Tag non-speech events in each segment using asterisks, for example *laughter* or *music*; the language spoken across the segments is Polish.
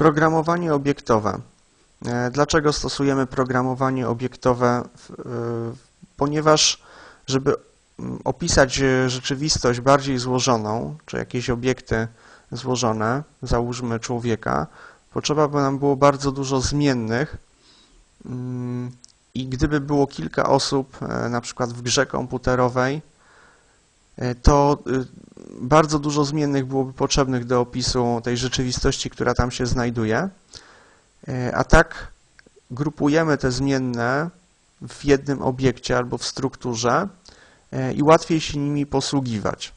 Programowanie obiektowe. E, Dlaczego stosujemy programowanie obiektowe? E, Ponieważ, żeby mm, opisać e, rzeczywistość bardziej złożoną, czy jakieś obiekty złożone, załóżmy człowieka, potrzeba by nam było bardzo dużo zmiennych mm, i gdyby było kilka osób, na przykład w grze komputerowej, to y, bardzo dużo zmiennych byłoby potrzebnych do opisu tej rzeczywistości, która tam się znajduje. E, A tak grupujemy te zmienne w jednym obiekcie albo w strukturze e, i łatwiej się nimi posługiwać.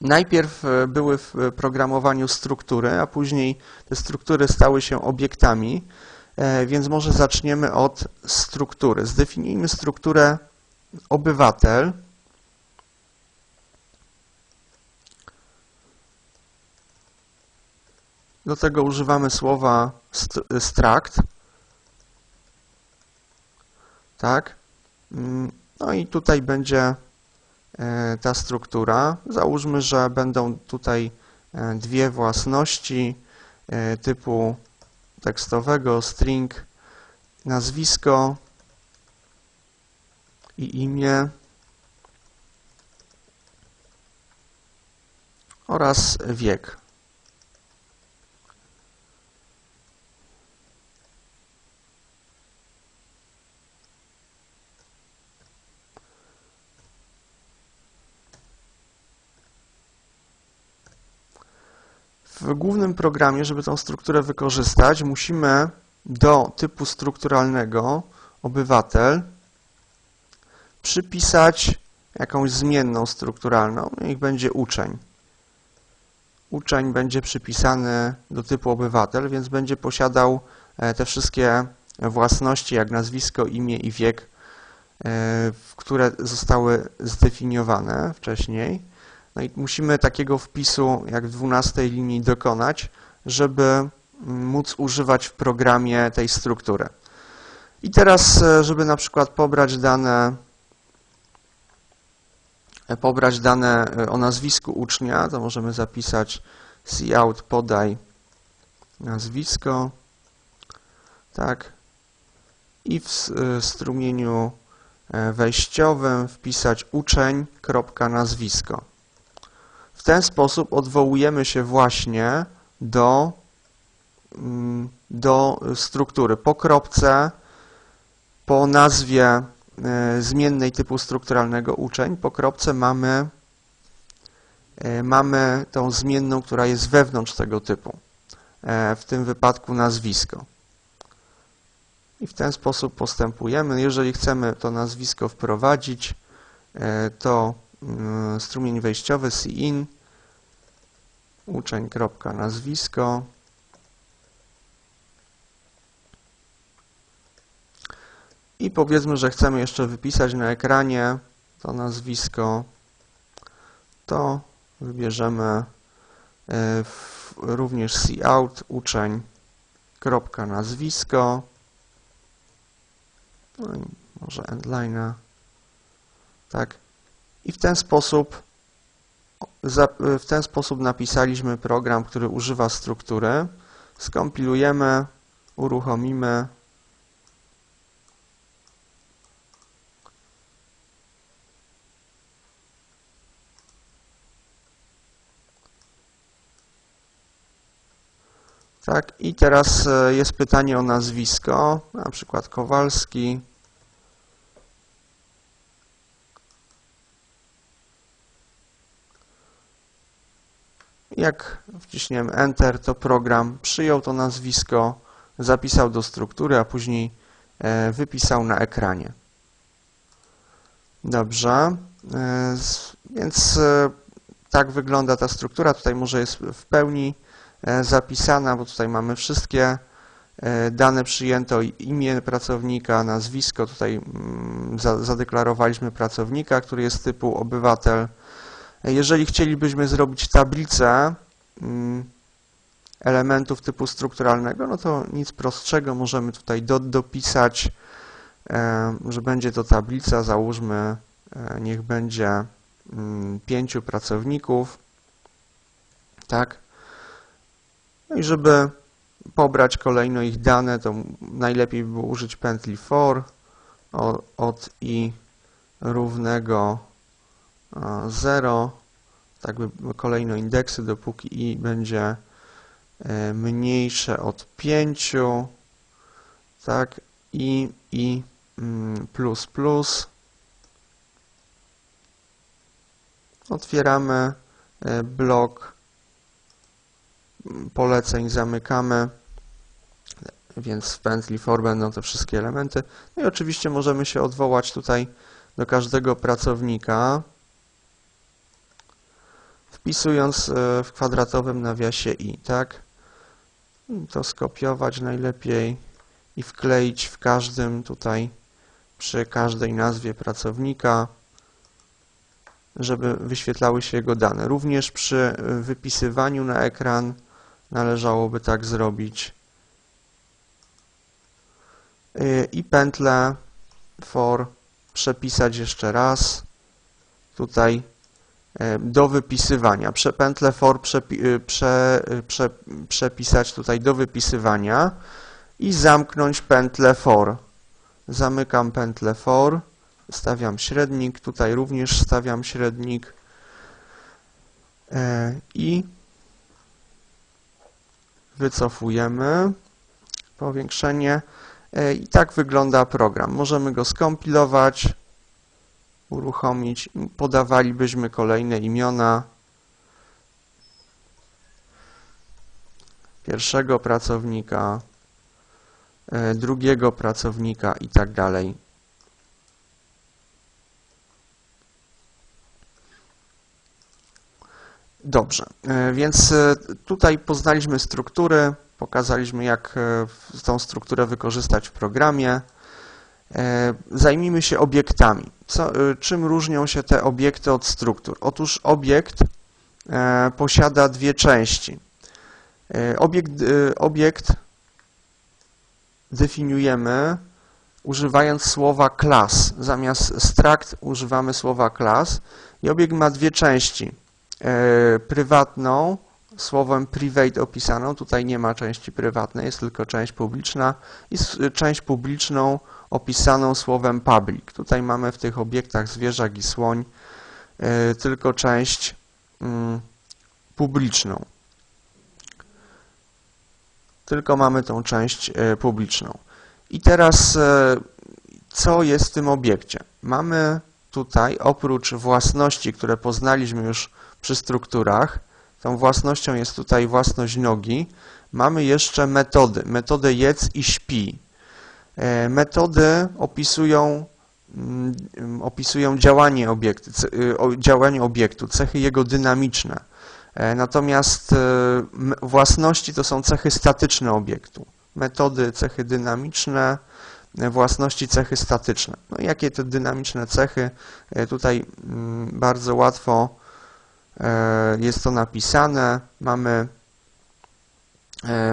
Najpierw e, były w programowaniu struktury, a później te struktury stały się obiektami, e, więc może zaczniemy od struktury. Zdefiniujmy strukturę obywatel. Do tego używamy słowa st- struct. Tak. Mm, No i tutaj będzie e, ta struktura. Załóżmy, że będą tutaj e, dwie własności e, typu tekstowego string, nazwisko i imię oraz wiek. W głównym programie, żeby tą strukturę wykorzystać, musimy do typu strukturalnego obywatel przypisać jakąś zmienną strukturalną. Niech będzie uczeń. Uczeń będzie przypisany do typu obywatel, więc będzie posiadał e, te wszystkie własności, jak nazwisko, imię i wiek, e, które zostały zdefiniowane wcześniej. No i musimy takiego wpisu jak w 12 linii dokonać, żeby mm, móc używać w programie tej struktury. I teraz, e, żeby na przykład pobrać dane, e, pobrać dane e, o nazwisku ucznia, to możemy zapisać cout podaj nazwisko, tak, i w strumieniu wejściowym wpisać uczeń, kropka, nazwisko. W ten sposób odwołujemy się właśnie do, mm, do struktury. Po kropce, po nazwie e, zmiennej typu strukturalnego uczeń, po kropce mamy, e, mamy tą zmienną, która jest wewnątrz tego typu. E, W tym wypadku nazwisko. I w ten sposób postępujemy. Jeżeli chcemy to nazwisko wprowadzić, to mm, strumień wejściowy cin uczeń.nazwisko i powiedzmy, że chcemy jeszcze wypisać na ekranie to nazwisko, to wybierzemy e, również cout uczeń.nazwisko no i może endline'a tak. I w ten sposób w ten sposób napisaliśmy program, który używa struktury. Skompilujemy, uruchomimy. Tak, i teraz e, jest pytanie o nazwisko, na przykład Kowalski. Jak wciśniemy Enter, to program przyjął to nazwisko, zapisał do struktury, a później e, wypisał na ekranie. Dobrze, e, więc e, tak wygląda ta struktura. Tutaj może jest w pełni zapisana, bo tutaj mamy wszystkie dane przyjęte, o imię pracownika, nazwisko. Tutaj mm, za- zadeklarowaliśmy pracownika, który jest typu obywatel. Jeżeli chcielibyśmy zrobić tablicę mm, elementów typu strukturalnego, no to nic prostszego, możemy tutaj do, dopisać, e, że będzie to tablica, załóżmy, e, niech będzie mm, pięciu pracowników, tak? No i żeby pobrać kolejno ich dane, to najlepiej by było użyć pętli for od i równego 0, tak by kolejno indeksy, dopóki i będzie e, mniejsze od 5, tak, i, i mm, plus, plus. Otwieramy e, blok mm, poleceń, zamykamy, więc w pętli for będą te wszystkie elementy. No i oczywiście możemy się odwołać tutaj do każdego pracownika, wpisując e, w kwadratowym nawiasie i, tak? To skopiować najlepiej i wkleić w każdym tutaj, przy każdej nazwie pracownika, żeby wyświetlały się jego dane. Również przy wypisywaniu na ekran należałoby tak zrobić. Y, I pętlę for przepisać jeszcze raz tutaj e, do wypisywania. Prze- Pętlę for przepi- y, prze, y, prze, przepisać tutaj do wypisywania i zamknąć pętlę for. Zamykam pętlę for, stawiam średnik, tutaj również stawiam średnik e, i wycofujemy powiększenie. E, I tak wygląda program. Możemy go skompilować, uruchomić. Podawalibyśmy kolejne imiona pierwszego pracownika, e, drugiego pracownika i tak dalej. Dobrze, e, więc e, tutaj poznaliśmy struktury, pokazaliśmy jak tą strukturę wykorzystać w programie. E, Zajmijmy się obiektami. Co, e, czym różnią się te obiekty od struktur? Otóż obiekt e, posiada dwie części. Obiekt, obiekt definiujemy używając słowa class. Zamiast struct używamy słowa class i obiekt ma dwie części. Prywatną, słowem private opisaną, tutaj nie ma części prywatnej, jest tylko część publiczna i część publiczną opisaną słowem public. Tutaj mamy w tych obiektach zwierzak i słoń e, tylko część mm, publiczną. Tylko mamy tą część e, publiczną. I teraz e, co jest w tym obiekcie? Mamy tutaj oprócz własności, które poznaliśmy już przy strukturach, tą własnością jest tutaj własność nogi, mamy jeszcze metody, metodę jedz i śpi. E, Metody opisują, mm, opisują działanie, obiektu, y, działanie obiektu, cechy jego dynamiczne. E, Natomiast e, własności to są cechy statyczne obiektu. Metody, cechy dynamiczne, własności, cechy statyczne. No i jakie te dynamiczne cechy? Tutaj mm, bardzo łatwo jest to napisane. Mamy,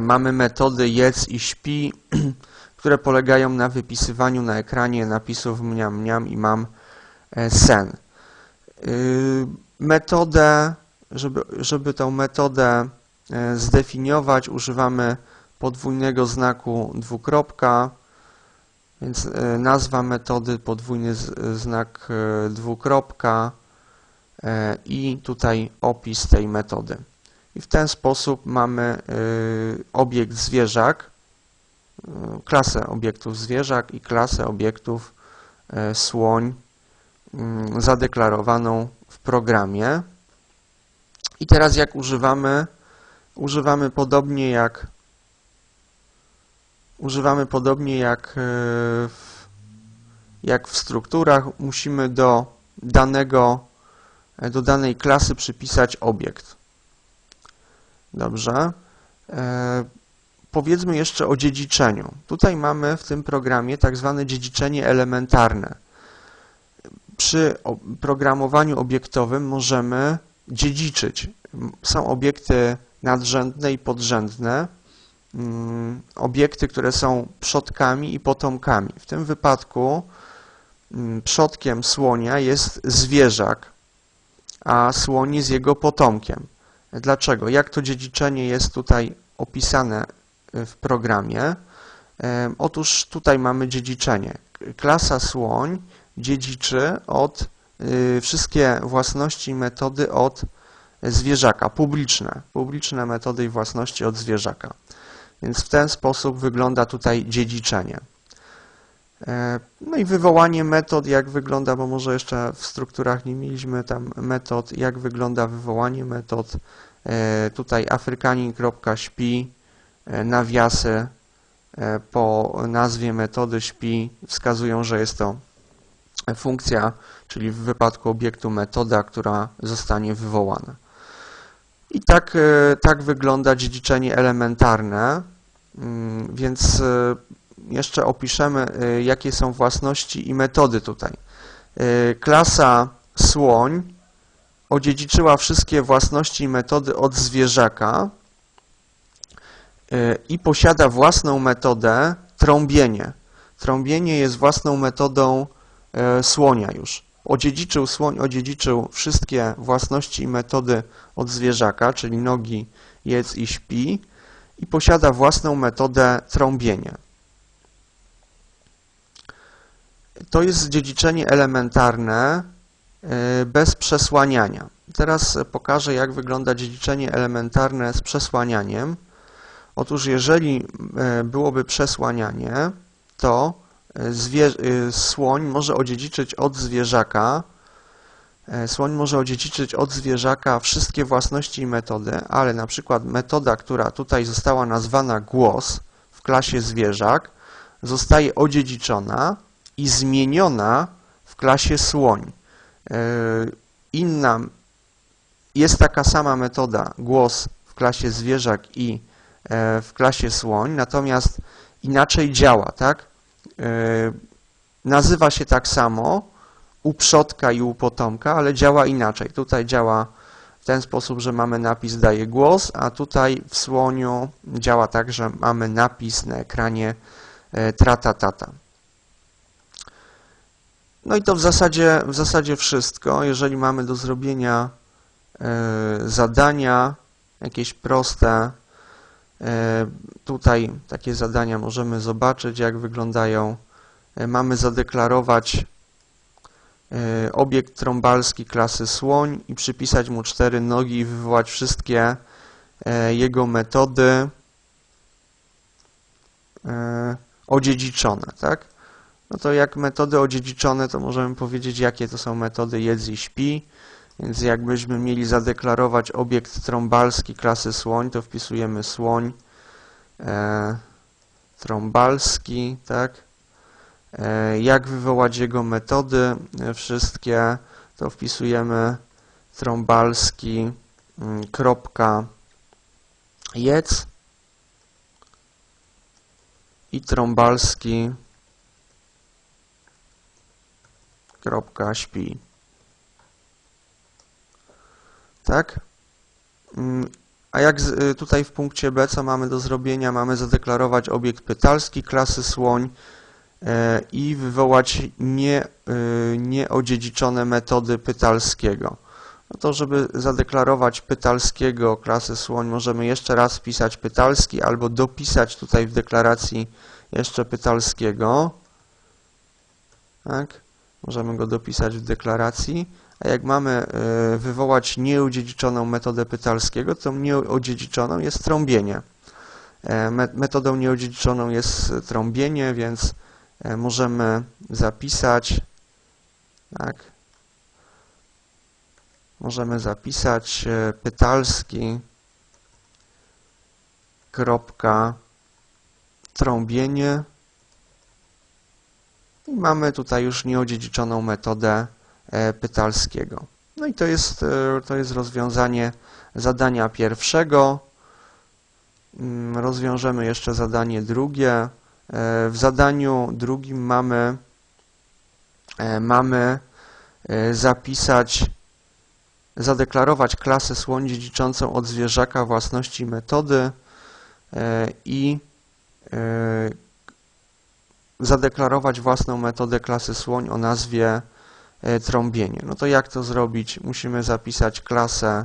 mamy metody jedz i śpi, *clears throat* które polegają na wypisywaniu na ekranie napisów mniam, mniam i mam e, sen. Y, Metodę, żeby, żeby tą metodę e, zdefiniować, używamy podwójnego znaku dwukropka, więc e, nazwa metody, podwójny znak dwukropka i tutaj opis tej metody. I w ten sposób mamy obiekt zwierzak, klasę obiektów zwierzak i klasę obiektów e, słoń mm, zadeklarowaną w programie. I teraz jak używamy, używamy podobnie jak używamy podobnie jak e, w, jak w strukturach, musimy do danego e, do danej klasy przypisać obiekt. Dobrze. Powiedzmy jeszcze o dziedziczeniu. Tutaj mamy w tym programie tak zwane dziedziczenie elementarne. Przy programowaniu obiektowym możemy dziedziczyć. Są obiekty nadrzędne i podrzędne, mm, obiekty, które są przodkami i potomkami. W tym wypadku mm, przodkiem słonia jest zwierzak, a słoń jest jego potomkiem. Dlaczego? Jak to dziedziczenie jest tutaj opisane w programie? Otóż tutaj mamy dziedziczenie. Klasa słoń dziedziczy od y, wszystkie własności i metody od zwierzaka, publiczne, publiczne metody i własności od zwierzaka. Więc w ten sposób wygląda tutaj dziedziczenie. E, no i wywołanie metod, jak wygląda, bo może jeszcze w strukturach nie mieliśmy tam metod, jak wygląda wywołanie metod. E, tutaj afrykanin.śpi, nawiasy po nazwie metody śpi wskazują, że jest to funkcja, czyli w wypadku obiektu metoda, która zostanie wywołana. I tak, tak wygląda dziedziczenie elementarne, mm, więc jeszcze opiszemy, jakie są własności i metody tutaj. Klasa słoń odziedziczyła wszystkie własności i metody od zwierzaka i posiada własną metodę trąbienie. Trąbienie jest własną metodą słonia już. Odziedziczył słoń, odziedziczył wszystkie własności i metody od zwierzaka, czyli nogi, jedz i śpi i posiada własną metodę trąbienia. to jest dziedziczenie elementarne e, bez przesłaniania. Teraz pokażę, jak wygląda dziedziczenie elementarne z przesłanianiem. Otóż jeżeli e, byłoby przesłanianie, to e, słoń może odziedziczyć od zwierzaka Słoń może odziedziczyć od zwierzaka wszystkie własności i metody, ale na przykład metoda, która tutaj została nazwana głos w klasie zwierzak, zostaje odziedziczona, i zmieniona w klasie słoń. E, inna, jest taka sama metoda, głos w klasie zwierzak i e, w klasie słoń, natomiast inaczej działa, tak? E, nazywa się tak samo u przodka i u potomka, ale działa inaczej. Tutaj działa w ten sposób, że mamy napis daje głos, a tutaj w słoniu działa tak, że mamy napis na ekranie trata tata. No i to w zasadzie, w zasadzie wszystko. Jeżeli mamy do zrobienia e, zadania, jakieś proste, e, tutaj takie zadania możemy zobaczyć, jak wyglądają. E, mamy zadeklarować obiekt trąbalski klasy słoń i przypisać mu cztery nogi i wywołać wszystkie jego metody odziedziczone, tak? no to jak metody odziedziczone, to możemy powiedzieć, jakie to są metody jedz i śpi. Więc jakbyśmy mieli zadeklarować obiekt trąbalski klasy słoń, to wpisujemy słoń e, trąbalski, tak? E, jak wywołać jego metody e, wszystkie, to wpisujemy trąbalski mm, kropka i trąbalski śpi. Tak? Mm, a jak y, tutaj w punkcie B, co mamy do zrobienia? Mamy zadeklarować obiekt pytalski klasy słoń e, i wywołać nie, y, nieodziedziczone metody pytalskiego. No to żeby zadeklarować pytalskiego klasy słoń, możemy jeszcze raz wpisać pytalski albo dopisać tutaj w deklaracji jeszcze pytalskiego. Tak? Możemy go dopisać w deklaracji. A jak mamy e, wywołać nieodziedziczoną metodę pytalskiego, to nieodziedziczoną jest trąbienie. E, metodą nieodziedziczoną jest trąbienie, więc e, możemy zapisać tak, możemy zapisać pytalski kropka trąbienie i mamy tutaj już nieodziedziczoną metodę pytalskiego. No i to jest, e, to jest rozwiązanie zadania pierwszego. Mm, rozwiążemy jeszcze zadanie drugie. E, w zadaniu drugim mamy, mamy zapisać, zadeklarować klasę słoń dziedziczącą od zwierzaka własności metody i zadeklarować własną metodę klasy słoń o nazwie e, trąbienie. No to jak to zrobić? Musimy zapisać klasę,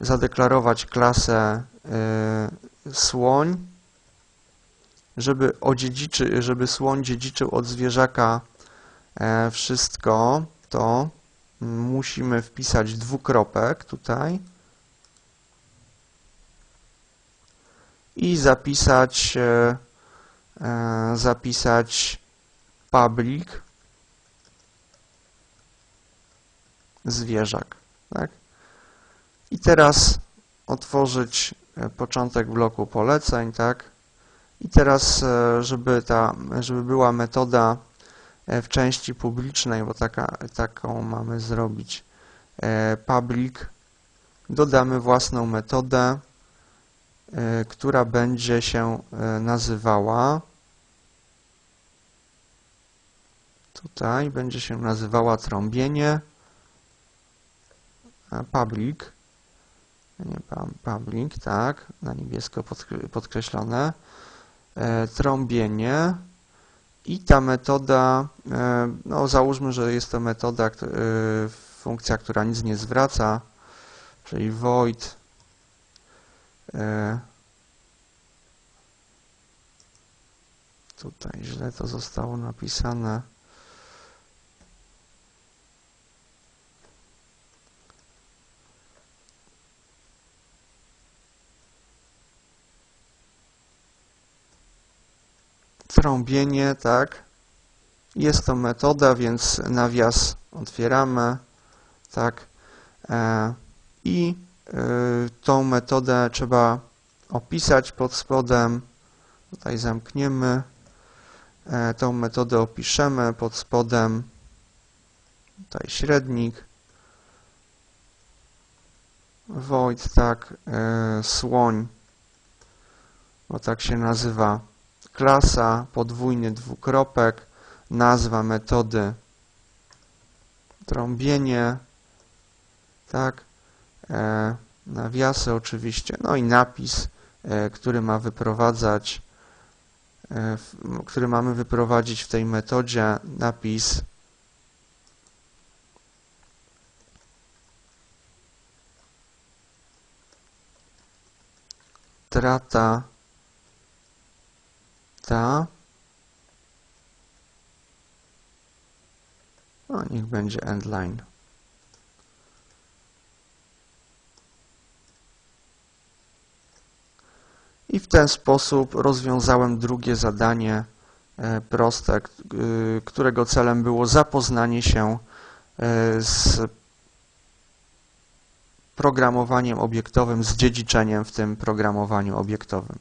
zadeklarować klasę e, słoń, żeby odziedziczy, żeby słoń dziedziczył od zwierzaka e, wszystko, to musimy wpisać dwukropek tutaj i zapisać e, e, zapisać public zwierzak, tak? I teraz otworzyć e, początek bloku poleceń, tak? I teraz, e, żeby ta, żeby była metoda e, w części publicznej, bo taka, taką mamy zrobić public, dodamy własną metodę, która będzie się nazywała tutaj będzie się nazywała trąbienie public. Nie pub- public, tak, na niebiesko podkre- podkreślone. E, trąbienie. I ta metoda, e, no załóżmy, że jest to metoda, e, funkcja, która nic nie zwraca, czyli void. Tutaj źle to zostało napisane trąbienie, tak. Jest to metoda, więc nawias otwieramy, tak. E, I e, tą metodę trzeba opisać pod spodem. Tutaj zamkniemy. E, tą metodę opiszemy pod spodem. Tutaj średnik. Void, tak. Słoń, bo tak się nazywa klasa, podwójny dwukropek, nazwa metody. Trąbienie, tak, e, nawiasy oczywiście, no i napis, e, który ma wyprowadzać, e, w, który mamy wyprowadzić w tej metodzie, napis. Trata ta. No, niech będzie endline. I w ten sposób rozwiązałem drugie zadanie e, proste, y, którego celem było zapoznanie się e, z programowaniem obiektowym, z dziedziczeniem w tym programowaniu obiektowym.